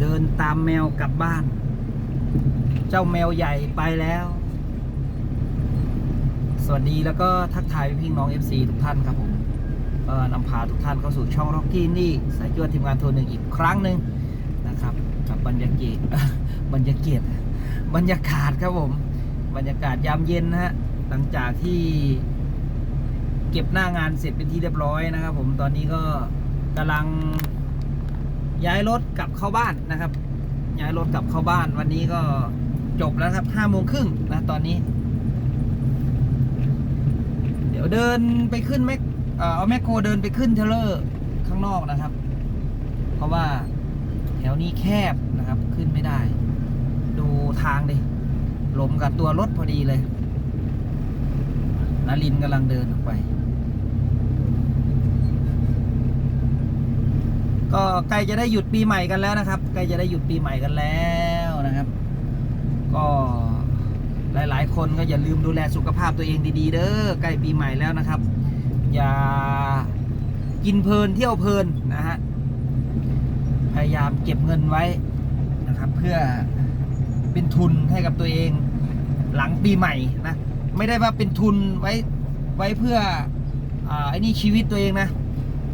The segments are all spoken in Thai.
เดินตามแมวกลับบ้าน เจ้าแมวใหญ่ไปแล้ว สวัสดีแล้วก็ทักทายพี่น้อง FC ทุกท่านครับผมก็นำพาทุกท่านเข้าสู่ช่อง Rocky นี่สายจวดทีมงานโทรหนึ่งอีกครั้งหนึ่งนะครับ กับบรรยากาศบรรยากาศบรรยากาศครับผม บรรยากาศยามเย็นนะฮะหลังจากที่เก็บหน้างานเสร็จเป็นที่เรียบร้อยนะครับ ผมตอนนี้ก็กำลัง ย้ายรถกลับเข้าบ้านนะครับ ย้ายรถกลับเข้าบ้าน วันนี้ก็จบแล้วครับห้าโมงครึ่งนะตอนนี้ เดี๋ยวเดินไปขึ้นแมคเอ่เอาแมคโครเดินไปขึ้นเทเลอร์ข้างนอกนะครับ เพราะว่าแถวนี้แคบนะครับขึ้นไม่ได้ ดูทางดิหลมกับตัวรถพอดีเลยนารินกำลังเดินออกไป ก็ใกล้จะได้หยุดปีใหม่กันแล้วนะครับใกล้จะได้หยุดปีใหม่กันแล้วนะครับ ก็หลาย ๆ คนก็อย่าลืมดูแลสุขภาพตัวเองดีๆ เด้อใกล้ปีใหม่แล้วนะครับ อย่ากินเพลินเที่ยวเพลินนะฮะพยายามเก็บเงินไว้นะครับ เพื่อเป็นทุนให้กับตัวเองหลังปีใหม่นะ ไม่ได้ว่าเป็นทุนไว้ไว้เพื่ออ่าไอ้นี่ชีวิตตัวเองนะ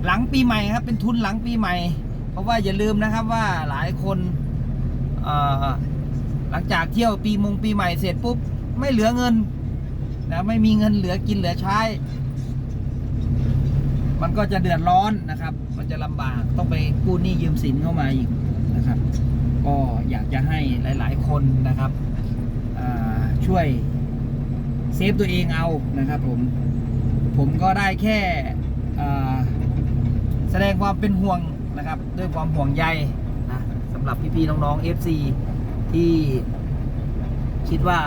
หลังปีใหม่ครับ เป็นทุนหลังปีใหม่ เพราะว่าอย่าลืมนะครับว่าหลายคนหลังจากเที่ยวปีมงปีใหม่เสร็จปุ๊บไม่เหลือเงินนะไม่มีเงินเหลือกินเหลือใช้ มันก็จะเดือดร้อนนะครับ มันจะลำบากต้องไปกู้หนี้ยืมสินเข้ามาอีกนะครับ ก็อยากจะให้หลาย ๆ คนนะครับช่วยเซฟตัวเองเอานะครับผมผมก็ได้แค่ แสดงความเป็นห่วงนะครับ ด้วยความห่วงใยนะสำหรับพี่ๆน้องๆ FC ที่คิดว่า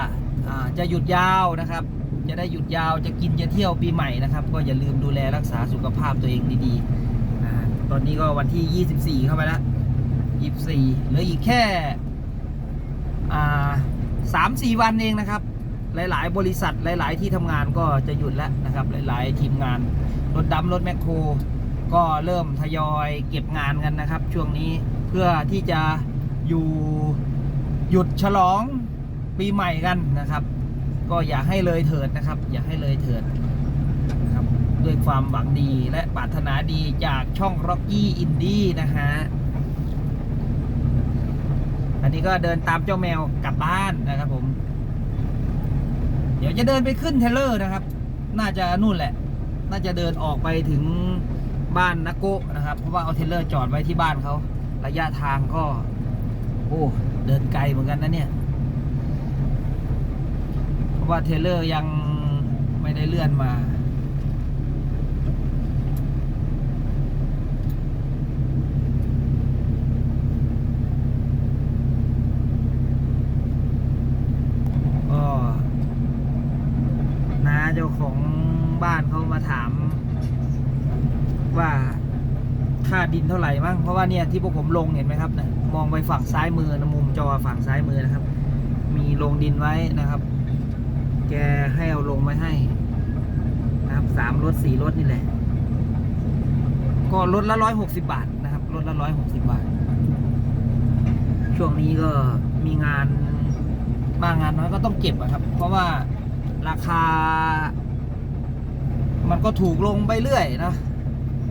จะหยุดยาวนะครับ จะได้หยุดยาวจะกินจะเที่ยวปีใหม่นะครับ ก็อย่าลืมดูแลรักษาสุขภาพตัวเองดีๆตอนนี้ก็วันที่ 24 เข้าไปแล้ว 24เหลืออีกแค่สามสี่วันเองนะครับ หลาย ๆ บริษัทหลาย ๆ ที่ทำงานก็จะหยุดแล้วนะครับ หลาย ๆ ทีมงานรถดำรถแมคโคร ก็เริ่มทยอยเก็บงานกันนะครับ ช่วงนี้เพื่อที่จะอยู่หยุดฉลองปีใหม่กันนะครับ ก็อย่าให้เลยเถิดนะครับ อย่าให้เลยเถิดนะครับด้วยความหวังดีและปรารถนาดีจากช่อง Rocky Indie นะฮะอันนี้ก็เดินตามเจ้าแมวกลับบ้านนะครับผม เดี๋ยวจะเดินไปขึ้นเทเลอร์นะครับ น่าจะนู่นแหละ น่าจะเดินออกไปถึง บ้านนักโกะนะครับ เพราะว่าเอาเทเลอร์จอดไว้ที่บ้านเขาระยะทางก็ โอ้เดินไกลเหมือนกันนะเนี่ย เพราะว่าเทเลอร์ยังไม่ได้เลื่อนมา ก็น้าเจ้าของบ้านเขามาถาม ว่าค่าดินเท่าไหร่ มั้งเพราะว่าเนี่ยที่พวกผมลงเห็นไหมครับนะมองไปฝั่งซ้ายมือนะมุมจอฝั่งซ้ายมือนะครับ มีลงดินไว้นะครับ แกให้เอาลงไว้ให้นะครับสามรถสี่รถนี่แหละ ก็รถละร้อยหกสิบาทนะครับรถละร้อยหกสิบาท ช่วงนี้ก็มีงานบางงานน้อยก็ต้องเก็บอะครับ เพราะว่าราคา มันก็ถูกลงไปเรื่อยนะ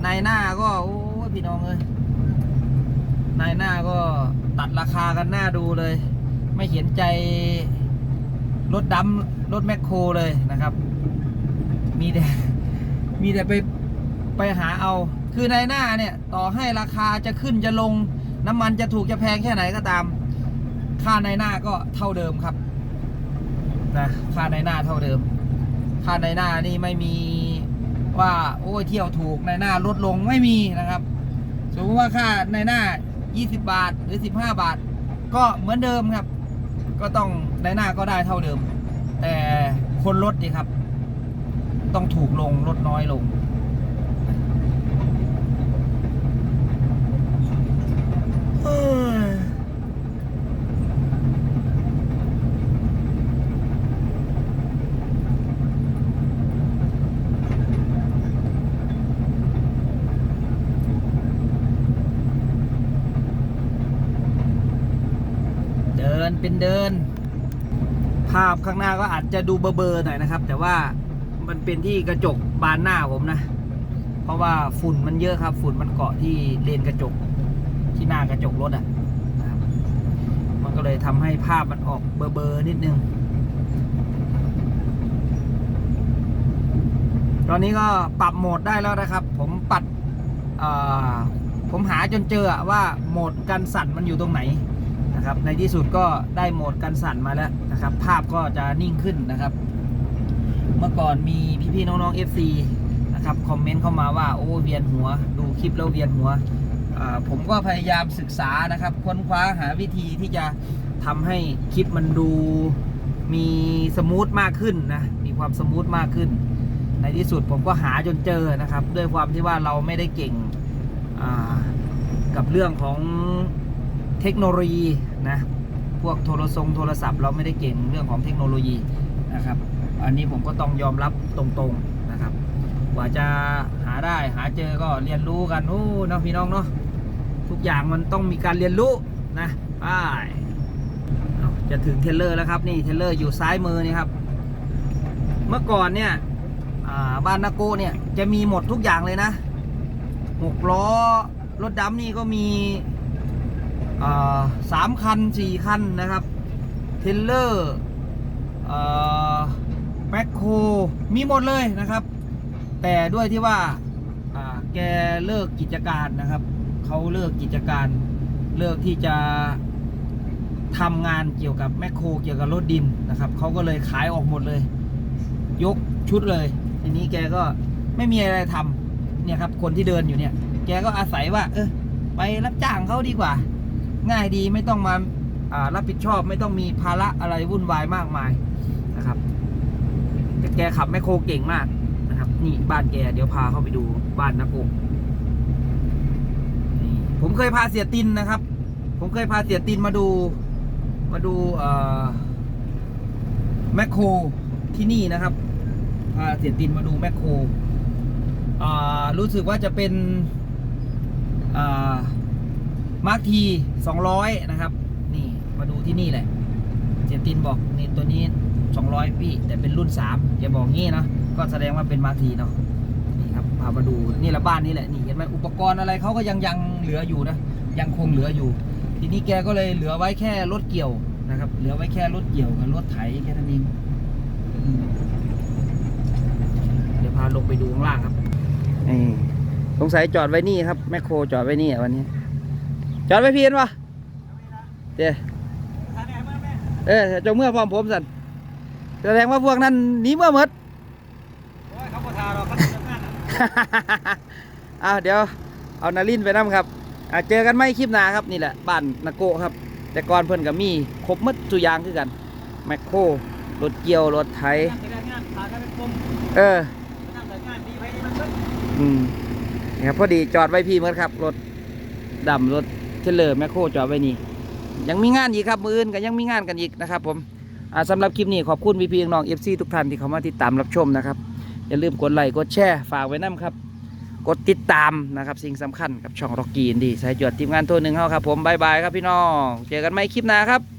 ในหน้าก็ โอ้พี่น้องเอ้ย นายหน้าก็ตัดราคากันหน้าดูเลย ไม่เห็นใจรถดำรถแมคโครเลยนะครับ มีแต่มีแต่ไปไปหาเอา คือนายหน้าเนี่ย ต่อให้ราคาจะขึ้นจะลง น้ำมันจะถูกจะแพงแค่ไหนก็ตาม ค่าในหน้าก็เท่าเดิมครับนะค่าในหน้าเท่าเดิม ค่าในหน้านี่ไม่มีว่าโอ้ยเที่ยวถูกในหน้าลดลงไม่มีนะครับ สมมติว่าค่าในหน้า 20 บาทหรือ 15 บาท ก็เหมือนเดิมครับ ก็ต้องในหน้าก็ได้เท่าเดิม แต่คนลดนี่ครับ ต้องถูกลงลดน้อยลง เอ้ย นเป็นเดิน ภาพข้างหน้าก็อาจจะดูเบลอๆหน่อยนะครับ แต่ว่ามันเป็นที่กระจกบานหน้าผมนะ เพราะว่าฝุ่นมันเยอะครับ ฝุ่นมันเกาะที่เลนกระจกที่หน้ากระจกรถอะนะมันก็เลยทำให้ภาพมันออกเบลอๆนิดนึงตอนนี้ก็ปรับโหมดได้แล้วนะครับ ผมปัดผมหาจนเจอว่าโหมดกันสั่นมันอยู่ตรงไหน นะครับ ในที่สุดก็ได้โหมดกันสั่นมาแล้วนะครับ ภาพก็จะนิ่งขึ้นนะครับ เมื่อก่อนมีพี่ๆน้องๆ FC นะครับคอมเมนต์เข้ามาว่าโอ้เวียนหัว ดูคลิปแล้วเวียนหัวผมก็พยายามศึกษานะครับ ค้นคว้าหาวิธีที่จะทำให้คลิปมันดูมีสมูทมากขึ้นนะ มีความสมูทมากขึ้น ในที่สุดผมก็หาจนเจอนะครับ ด้วยความที่ว่าเราไม่ได้เก่งกับเรื่องของ ทคโนโลยีนะพวกโทรทรงโทรศัพท์เราไม่ได้เก่งเรื่องของเทคโนโลยีนะครับ อันนี้ผมก็ต้องยอมรับตรงๆนะครับ กว่าจะหาได้หาเจอก็เรียนรู้กันโอ้เนาะพี่น้องเนาะทุกอย่างมันต้องมีการเรียนรู้นะไปจะถึงเทเลอร์แล้วครับนี่เทเลอร์อยู่ซ้ายมือนี่ครับ เมื่อก่อนเนี่ยบ้านนาโกเนี่ยจะมีหมดทุกอย่างเลยนะหกล้อรถดำนี่ก็มี สามคันสี่คันนะครับ เทเลอร์แมคโครมีหมดเลยนะครับ แต่ด้วยที่ว่าอ่าแกเลิกกิจการนะครับ เขาเลิกกิจการเลิกที่จะทำงานเกี่ยวกับแมคโครเกี่ยวกับรถดินนะครับเขาก็เลยขายออกหมดเลย ยกชุดเลย ทีนี้แกก็ไม่มีอะไรทำเนี่ยครับคนที่เดินอยู่เนี่ย แกก็อาศัยว่า เออไปรับจ้างเขาดีกว่า ง่ายดีไม่ต้องมารับผิดชอบไม่ต้องมีภาระอะไรวุ่นวายมากมายนะครับแต่แกขับแมคโครเก่งมากนะครับ นี่บ้านแกเดี๋ยวพาเข้าไปดูบ้านนะโกนี่ผมเคยพาเสียตินนะครับ ผมเคยพาเสียตินมาดูมาดูแมคโครที่นี่นะครับพาเสียตินมาดูแมคโครรู้สึกว่าจะเป็นอ่า มาร์คทีสองร้อยนะครับ นี่มาดูที่นี่แหละเสียตินบอกนี่ตัวนี้สองร้อยพี่ แต่เป็นรุ่นสามอย่าบอกงี้นะ ก็แสดงว่าเป็นมาร์คทีเนาะนี่ครับพามาดูนี่ละบ้านนี่แหละนี่เห็นไหมอุปกรณ์อะไรเขาก็ยังยังเหลืออยู่นะ ยังคงเหลืออยู่ ทีนี้แกก็เลยเหลือไว้แค่รถเกี่ยวนะครับ เหลือไว้แค่รถเกี่ยวกับรถไถแค่นั้นเองเดี๋ยวพาลงไปดูข้างล่างครับนี่สงสัยจอดไว้นี่ครับแมคโครจอดไว้นี่วันนี้ จอดไว้เพียนวะเดี๋ยวเออเจ้าเมื่อพร้อมผมสันแสดงว่าพวกนั้นหนีเมื่อหมดเขาก็ทาเราเขาทำงานเอาเดี๋ยวเอานารินไปน้ำครับอะเจอกันไม่คลิปหนาครับนี่แหละบ้านนาโกะครับ แต่ก่อนเพิ่นกับมีครบหมัดทุกอย่างคือกัน แมคโครรถเกี่ยวรถไถงานแต่งานพากันเป็นกลมเอองานแต่งานดีไปนี่มันก็อืมนี่ครับพอดีจอดไว้พี่เมื่อครับ รถดำรถเทรลเลอร์แมคโครจอดไว้นี่ยังมีงานอีกครับมืออื่นกันยังมีงานกันอีกนะครับผมอ่าสำหรับคลิปนี้ขอบคุณพี่พีน้องเอฟซีทุกท่านที่เข้ามาติดตามรับชมนะครับอย่าลืมกดไลค์กดแชร์ฝากไว้น้ำครับ กดติดตามนะครับสิ่งสำคัญกับช่องร็อกกี้ดีสายจวดทีมงานตัวหนึ่งเขาครับผมบายบายครับพี่น้องเจอกันใหม่คลิปหน้าครับ